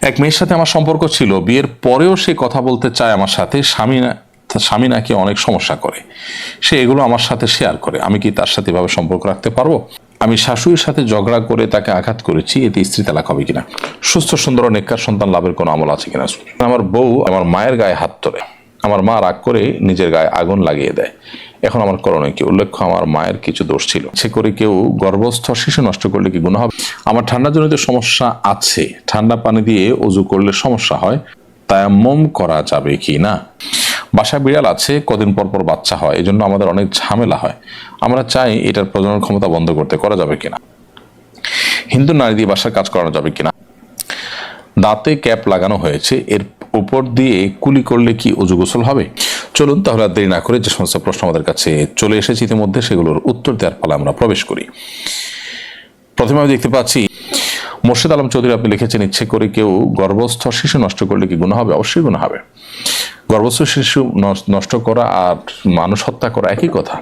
এক মেয়ের সাথে আমার সম্পর্ক ছিল। বিয়ের পরেও সে কথা বলতে চায় আমার সাথে। স্বামী স্বামী নাকি অনেক সমস্যা করে। সে এগুলো আমার সাথে শেয়ার করে। আমি কি তার সাথে এভাবে সম্পর্ক রাখতে পারব? আমি শাশুড়ির সাথে ঝগড়া করে তাকে আঘাত করেছি। এতে স্ত্রী তালাক হবে কিনা? সুস্থ, সুন্দর ও নেককার সন্তান লাভের কোনো আমল আছে কিনা? আমার বউ আমার মায়ের গায়ে হাত তোলে। আমার মা রাগ করে নিজের গায়ে আগুন লাগিয়ে দেয়। এখন আমার করণীয় কি? উল্লেখ্য, আমার মায়ের কিছু দোষ ছিল। সে করে কেউ গর্ভস্থ শিশু নষ্ট করলে কি গুণ হবে? আমার ঠান্ডাজনিত সমস্যা আছে। ঠান্ডা পানি দিয়ে অজু করলে সমস্যা হয়। তাই তায়াম্মম করা যাবে কি না? বাসা বিড়াল আছে, কদিন পর পর বাচ্চা হয়। এজন্য আমাদের অনেক ঝামেলা হয়। আমরা চাই এটার প্রজনন ক্ষমতা বন্ধ করতে করা যাবে কিনা হিন্দু নারী দিয়ে বাসার কাজ করানো যাবে কিনা দাঁতে ক্যাপ লাগানো হয়েছে। এর উপর দিয়ে কুলি করলে কি অজু গোসল হবে? চলুন তাহলে আর দেরি না করে যে সমস্ত প্রশ্ন আমাদের কাছে চলে এসেছে ইতিমধ্যে সেগুলোর উত্তর দেওয়ার ফলে আমরা প্রবেশ করি। প্রথমে আমি দেখতে পাচ্ছি, মোর্শেদ আলম চৌধুরী আপনি লিখেছেন, ইচ্ছে করে কেউ গর্ভস্থ শিশু নষ্ট করলে কি গুণ হবে? অবশ্যই গুণ হবে। গর্ভস্থ শিশু নষ্ট করা আর মানুষ হত্যা করা একই কথা।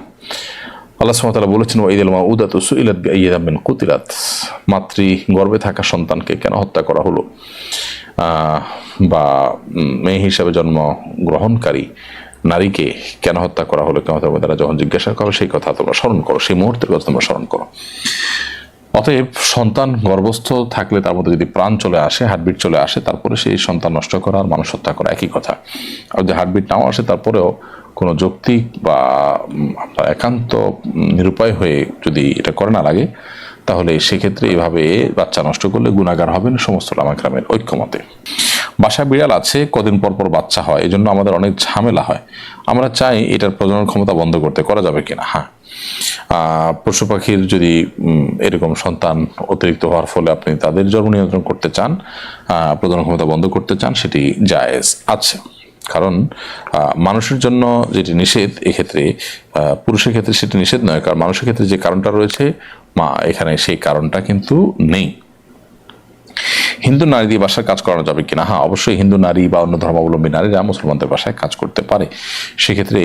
আল্লাহ সুমতালা বলেছেন ওয়াইদুল মাউদাত সুইলাত মিন কুতিলাত। মাতৃ গর্ভে থাকা সন্তানকে কেন হত্যা করা হলো? বা মেয়ে হিসাবে জন্ম গ্রহণকারী নারীকে কেন হত্যা করা হলো, কেন তারা যখন জিজ্ঞাসা করো সেই কথা তোমরা স্মরণ করো, সেই মুহূর্তের কথা তোমরা স্মরণ করো। অতএব সন্তান গর্ভস্থ থাকলে তার মধ্যে যদি প্রাণ চলে আসে হার্টবিট চলে আসে, তারপরে সেই সন্তান নষ্ট করা আর মানুষ হত্যা করা একই কথা। আর যদি হার্টবিট নাও আসে, তারপরেও কোনো যৌক্তিক বা একান্ত নিরুপায় হয়ে যদি এটা করে না লাগে, তাহলে সেক্ষেত্রে এভাবে বাচ্চা নষ্ট করলে গুণাগার হবেন সমস্ত লামাক্রামের ঐক্যমতে। বাসা বিড়াল আছে, কদিন পর পর বাচ্চা হয়, এজন্য আমাদের অনেক ঝামেলা হয়। আমরা চাই এটার প্রজনন ক্ষমতা বন্ধ করতে, করা যাবে কিনা? হ্যাঁ। পশু পাখির যদি এরকম সন্তান অতিরিক্ত হওয়ার ফলে আপনি তাদের জন্ম নিয়ন্ত্রণ করতে চান প্রজনন ক্ষমতা বন্ধ করতে চান, সেটি জায়েজ আছে। কারণ মানুষের জন্য যেটি নিষেধ, এক্ষেত্রে পুরুষের ক্ষেত্রে সেটি নিষেধ নয়, কারণ মানুষের ক্ষেত্রে যে কারণটা রয়েছে, মা, এখানে সেই কারণটা কিন্তু নেই। হিন্দু নারী দিয়ে বাসায় কাজ করানো যাবে কিনা? হ্যাঁ অবশ্যই হিন্দু নারী বা অন্য ধর্মাবলম্বী নারীরা মুসলমানদের বাসায় কাজ করতে পারে। সেক্ষেত্রে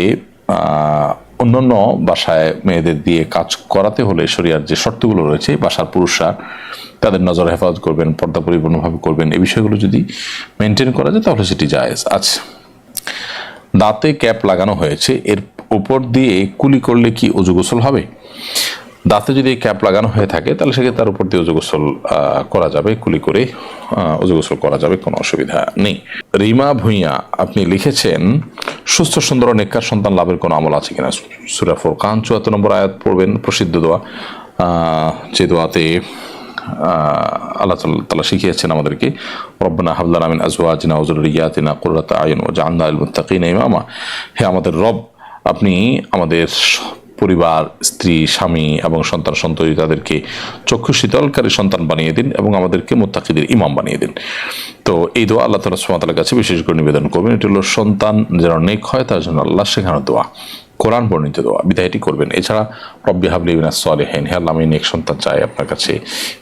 আহ, অন্যান্য বাসায় মেয়েদের দিয়ে কাজ করাতে হলে শরিয়ার যে শর্তগুলো রয়েছে বাসার পুরুষরা তাদের নজর হেফাজত করবেন পর্দা পরিপূর্ণভাবে করবেন। এই বিষয়গুলো যদি মেনটেন করা যায় তাহলে সেটি জায়েজ আছে। দাঁতে ক্যাপ লাগানো হয়েছে। এর উপর দিয়ে কুলি করলে কি অজু গোসল হবে? দাঁতে যদি ক্যাপ লাগানো হয়ে থাকে তাহলে সেক্ষেত্রে তার উপর দিয়ে অজু গোসল করা যাবে কুলি করে আহ, গোসল করা যাবে কোনো অসুবিধা নেই। রিমা ভুঁইয়া আপনি লিখেছেন সুস্থ সুন্দর ও নেককার সন্তান লাভের কোনো আমল আছে কিনা? সুরা ফোরকান চুয়াত্তর নম্বর আয়াত পড়বেন প্রসিদ্ধ দোয়া। যে দোয়াতে আল্লাহ তাআলা শিখিয়েছেন আমাদেরকে রব্বানা হাবলানা মিন আজওয়াজিনা ওয়া যুররিয়াতিনা কুররাতা আয়ুন ওয়াজআলনা লিল মুত্তাকিনা ইমামা। হে আমাদের রব আপনি আমাদের পরিবার, স্ত্রী, স্বামী এবং সন্তান সন্ততি তাদেরকে চক্ষু শীতলকারী সন্তান বানিয়ে দিন এবং আমাদেরকে মোত্তাকিদের ইমাম বানিয়ে দিন। তো এই দোয়া আল্লাহ তালা সুমাতার কাছে বিশেষ করে নিবেদন করবেন। এটি হলো সন্তান যেন নেক হয়, তার জন্য আল্লাহ শেখানো দোয়া। কোরআন বর্ণিত দোয়া, বিদায়টি করবেন। এছাড়া, রব্বি হাবলি বিনা সলেহেন, হে আল্লাহ, আমি নেক সন্তান চাই আপনার কাছে।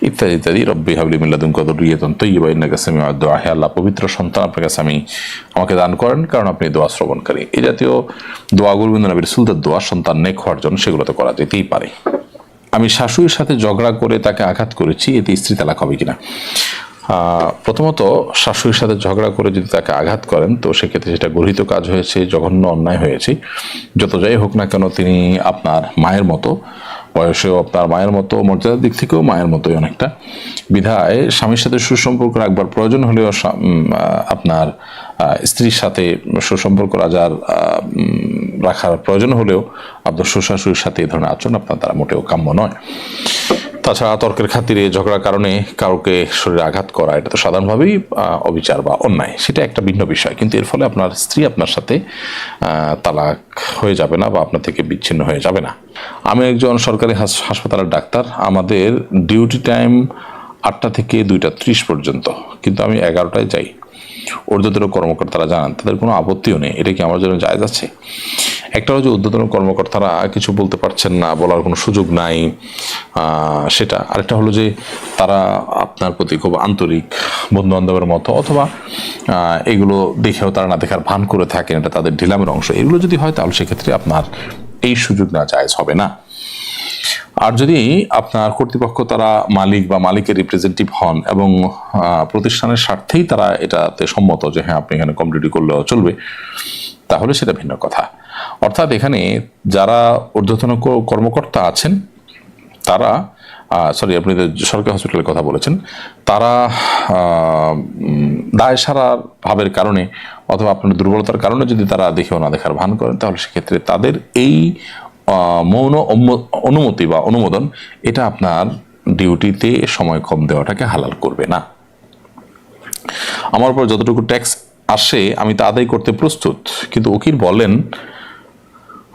ইত্যাদি ইত্যাদি, রব্বি হাবলি মিল্লাদুম কদর রিয়েতন তৈবা ইন্না কাছে আমি দোয়া। হে আল্লাহ, পবিত্র সন্তান আপনার কাছে আমি, আমাকে দান করেন, কারণ আপনি দোয়া শ্রবণকারী। এই জাতীয় দোয়া কিন্তু নবীর সুলতার দোয়া, সন্তান নেক হওয়ার জন্য সেগুলো তো করা যেতেই পারে। আমি শাশুড়ির সাথে ঝগড়া করে তাকে আঘাত করেছি, এতে স্ত্রী তালাক হবে কিনা? প্রথমত শাশুড়ির সাথে ঝগড়া করে যদি তাকে আঘাত করেন, তো সেক্ষেত্রে সেটা গর্হিত কাজ হয়েছে, জঘন্য অন্যায় হয়েছে। যত যাই হোক না কেন, তিনি আপনার মায়ের মতো, বয়সেও আপনার মায়ের মতো, মর্যাদার দিক থেকেও মায়ের মতোই অনেকটা। বিধায় স্বামীর সাথে সুসম্পর্ক রাখবার প্রয়োজন হলেও আপনার স্ত্রীর সাথে সুসম্পর্ক রাজার রাখার প্রয়োজন হলেও আপনার শ্বশুরের সাথে এই ধরনের আচরণ আপনার দ্বারা মোটেও কাম্য নয়। তাছাড়া তর্কের খাতিরে ঝগড়ার কারণে কাউকে শরীরে আঘাত করা, এটা তো সাধারণভাবেই অবিচার বা অন্যায়। সেটা একটা ভিন্ন বিষয়। কিন্তু এর ফলে আপনার স্ত্রী আপনার সাথে তালাক হয়ে যাবে না বা আপনার থেকে বিচ্ছিন্ন হয়ে যাবে না। আমি একজন সরকারি হাস- হাসপাতালের ডাক্তার। আমাদের ডিউটি টাইম আটটা থেকে দুইটা ত্রিশ পর্যন্ত। কিন্তু আমি এগারোটায় যাই। ওর ঊর্ধ্বতন কর্মকর্তারা জানান, তাদের কোনো আপত্তিও নেই। এটা কি আমার জন্য জায়জ আছে? একটা হলো যে ঊর্ধ্বতন কর্মকর্তারা কিছু বলতে পারছেন না, বলার কোনো সুযোগ নাই সেটা। আরেকটা হলো যে তারা আপনার প্রতি খুব আন্তরিক বন্ধু বান্ধবের মতো অথবা এগুলো দেখেও তারা না দেখার ভান করে থাকেন, এটা তাদের ঢিলামের অংশ। এগুলো যদি হয় তাহলে সেক্ষেত্রে আপনার এই সুযোগ না জায়জ হবে না। আর যদি আপনার কর্তৃপক্ষ তারা মালিক বা মালিকের রিপ্রেজেন্টেটিভ হন এবং প্রতিষ্ঠানের স্বার্থেই তারা এটাতে সম্মত যে হ্যাঁ আপনি এখানে কমপ্লিটলি করলেও চলবে, তাহলে সেটা ভিন্ন কথা। অর্থাৎ এখানে যারা ঊর্ধ্বতন কর্মকর্তা আছেন, তারা সরি আপনি সরকারি হসপিটালের কথা বলেছেন, তারা দায় সারার ভাবের কারণে অথবা আপনার দুর্বলতার কারণে যদি তারা দেখেও না দেখার ভান করেন, তাহলে সেক্ষেত্রে তাদের এই মৌন অনুমতি বা অনুমোদন, এটা আপনার ডিউটিতে সময় কম দেওয়াটাকে হালাল করবে না। আমার উপর যতটুকু ট্যাক্স আসে, আমি তা আদায় করতে প্রস্তুত। কিন্তু উকিল বলেন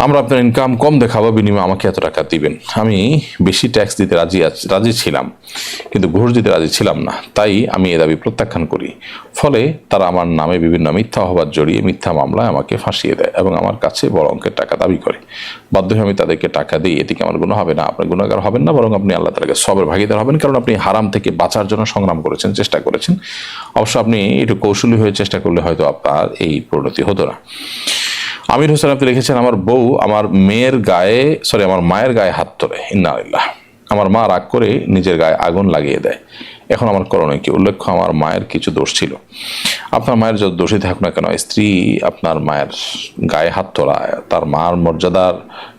আমরা আপনার ইনকাম কম দেখাবো, বিনিময়ে আমাকে এত টাকা দিবেন। আমি বেশি ট্যাক্স দিতে রাজি রাজি ছিলাম, কিন্তু ঘুষ দিতে রাজি ছিলাম না। তাই আমি এ দাবি প্রত্যাখ্যান করি। ফলে তারা আমার নামে বিভিন্ন মিথ্যা অপবাদ জড়িয়ে মিথ্যা মামলায় আমাকে ফাঁসিয়ে দেয় এবং আমার কাছে বড় অঙ্কের টাকা দাবি করে। বাধ্য হয়ে আমি তাদেরকে টাকা দিই এতে কি আমার গুণ হবে না? আপনার গুণাগার হবেন না, বরং আপনি আল্লাহ তালাকে সবের ভাগিদার হবেন, কারণ আপনি হারাম থেকে বাঁচার জন্য সংগ্রাম করেছেন, চেষ্টা করেছেন। অবশ্য আপনি একটু কৌশলী হয়ে চেষ্টা করলে হয়তো আপনার এই পরিণতি হতো না। আমির হোসেন আপনি লিখেছেন আমার বউ আমার মেয়ের গায়ে সরি আমার মায়ের গায়ে হাত তোলে ইন্নাল্লাহ আমার মা রাগ করে নিজের গায়ে আগুন লাগিয়ে দেয়। এখন আমার করণীয় কি? উল্লেখ্য, আমার মায়ের কিছু দোষ ছিল। আপনার মায়ের যত দোষী থাকুক না কেন, স্ত্রী আপনার মায়ের গায়ে হাত তোলা, তার মার মর্যাদার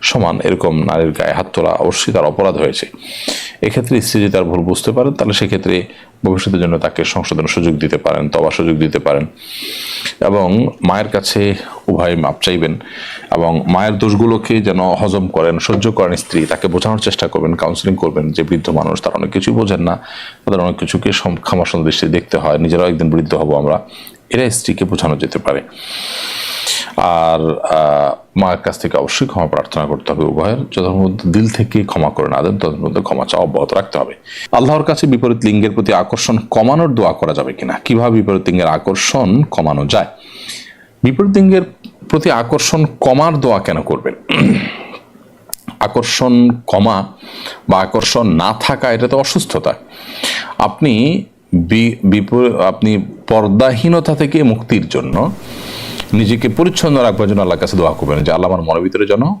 সমান এরকম নারীর গায়ে হাত তোলা অবশ্যই তার অপরাধ হয়েছে। এক্ষেত্রে স্ত্রী যদি তার ভুল বুঝতে পারেন, তাহলে সেক্ষেত্রে ভবিষ্যতের জন্য তাকে সংশোধনের সুযোগ দিতে পারেন, তবা সুযোগ দিতে পারেন। এবং মায়ের কাছে উভয় মাপ চাইবেন এবং মায়ের দোষগুলোকে যেন হজম করেন, সহ্য করেন স্ত্রী, তাকে বোঝানোর চেষ্টা করবেন কাউন্সিলিং করবেন যে বৃদ্ধ মানুষ তারা অনেক কিছুই বোঝেন না, তাদের অনেক কিছুকে ক্ষমাসন দৃষ্টি দেখতে হয়, নিজেরাও একদিন বৃদ্ধ হব আমরা। এরা স্ত্রীকে বোঝানো যেতে পারে। আর মায়ের কাছ থেকে অবশ্যই ক্ষমা প্রার্থনা করতে হবে উভয়ের। পর্যন্ত দিল থেকে ক্ষমা করে না দেন পর্যন্ত ক্ষমা চাওয়া অব্যাহত রাখতে হবে। আল্লাহর কাছে বিপরীত লিঙ্গের প্রতি আকর্ষণ কমানোর দোয়া করা যাবে কিনা? কীভাবে বিপরীত লিঙ্গের আকর্ষণ কমানো যায়? বিপরীত লিঙ্গের প্রতি আকর্ষণ কমার দোয়া কেন করবেন? আকর্ষণ কমা বা আকর্ষণ না থাকা এটা তো অসুস্থতা। আপনি আপনি পর্দাহীনতা থেকে মুক্তির জন্য নিজেকে পরিচ্ছন্ন রাখবার জন্য আল্লাহর কাছে দোয়া করবেন যে আল্লাহ আমার মনের ভিতরে যেন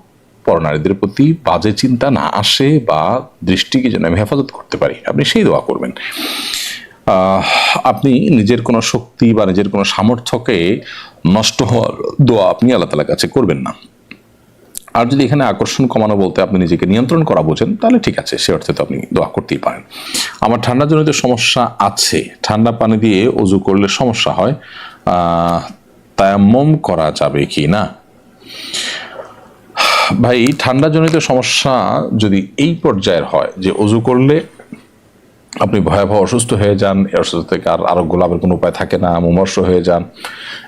পরনারীদের প্রতি বাজে চিন্তা না আসে বা দৃষ্টিকে যেন আমি হেফাজত করতে পারি। আপনি সেই দোয়া করবেন। আপনি নিজের কোনো শক্তি বা নিজের কোনো সামর্থ্যকে নষ্ট হওয়ার দোয়া আপনি আল্লাহ তালার কাছে করবেন না। আর যদি এখানে আকর্ষণ কমানো বলতে আপনি নিজেকে নিয়ন্ত্রণ করা বোঝেন, তাহলে ঠিক আছে, সে অর্থে তো আপনি দোয়া করতেই পারেন। আমার ঠান্ডাজনিত সমস্যা আছে। ঠান্ডা পানি দিয়ে অজু করলে সমস্যা হয়। তায়াম্মম করা যাবে কি না? ভাই, ঠান্ডাজনিত সমস্যা যদি এই পর্যায়ের হয়, যে অজু করলে আপনি ভয়াবহ অসুস্থ হয়ে যান, এই অসুস্থ থেকে আর আরোগ্য লাভের কোনো উপায় থাকে না, মুমর্ষ হয়ে যান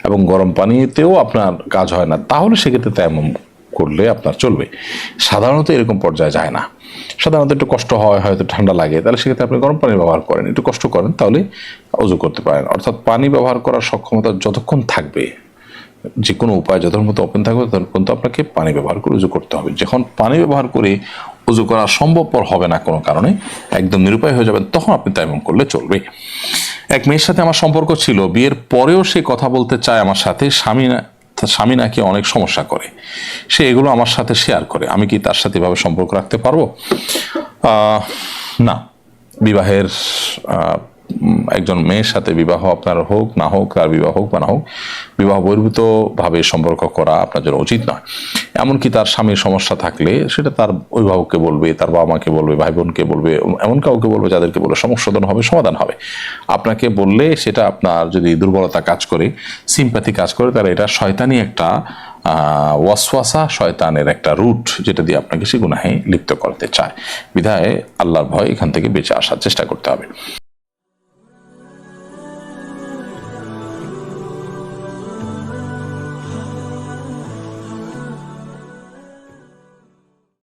এবং গরম পানিতেও আপনার কাজ হয় না, তাহলে সেক্ষেত্রে তেমন করলে আপনার চলবে। সাধারণত এরকম পর্যায়ে যায় না। সাধারণত একটু কষ্ট হয়, হয়তো ঠান্ডা লাগে, তাহলে সেক্ষেত্রে আপনি গরম পানি ব্যবহার করেন। একটু কষ্ট করেন, তাহলে অজু করতে পারেন। অর্থাৎ পানি ব্যবহার করার সক্ষমতা যতক্ষণ থাকবে যে কোনো উপায় যতক্ষণ মতো ওপেন থাকবে, ততক্ষণ পর্যন্ত আপনাকে পানি ব্যবহার করে উজু করতে হবে। যখন পানি ব্যবহার করে উজু করা সম্ভবপর হবে না কোনো কারণে, একদম নিরুপায় হয়ে যাবেন, তখন আপনি তাইমম করলে চলবে। এক মেয়ের সাথে আমার সম্পর্ক ছিল। বিয়ের পরেও সে কথা বলতে চায় আমার সাথে। স্বামী তার স্বামী নাকি অনেক সমস্যা করে। সে এগুলো আমার সাথে শেয়ার করে। আমি কি তার সাথে এভাবে সম্পর্ক রাখতে পারব? না। বিবাহের একজন মেয়ের সাথে বিবাহ আপনার হোক, না হোক তার বিবাহ হোক বা না হোক বিবাহ বহির্ভূত ভাবে সম্পর্ক করা আপনার জন্য উচিত নয়। এমনকি তার স্বামীর সমস্যা থাকলে সেটা তার অভিভাবককে বলবে, তার বাবা মাকে বলবে ভাই বোনকে বলবে, এমন কাউকে বলবে যাদেরকে বলে সমস্যাদন হবে, সমাধান হবে। আপনাকে বললে সেটা আপনার যদি দুর্বলতা কাজ করে সিম্প্যাথি কাজ করে, তাহলে এটা শয়তানি একটা ওয়াসওয়াসা, শয়তানের একটা রুট যেটা দিয়ে আপনাকে সে গুনাহে লিপ্ত করতে চায়। বিধায় আল্লাহর ভয় এখান থেকে বেঁচে আসার চেষ্টা করতে হবে।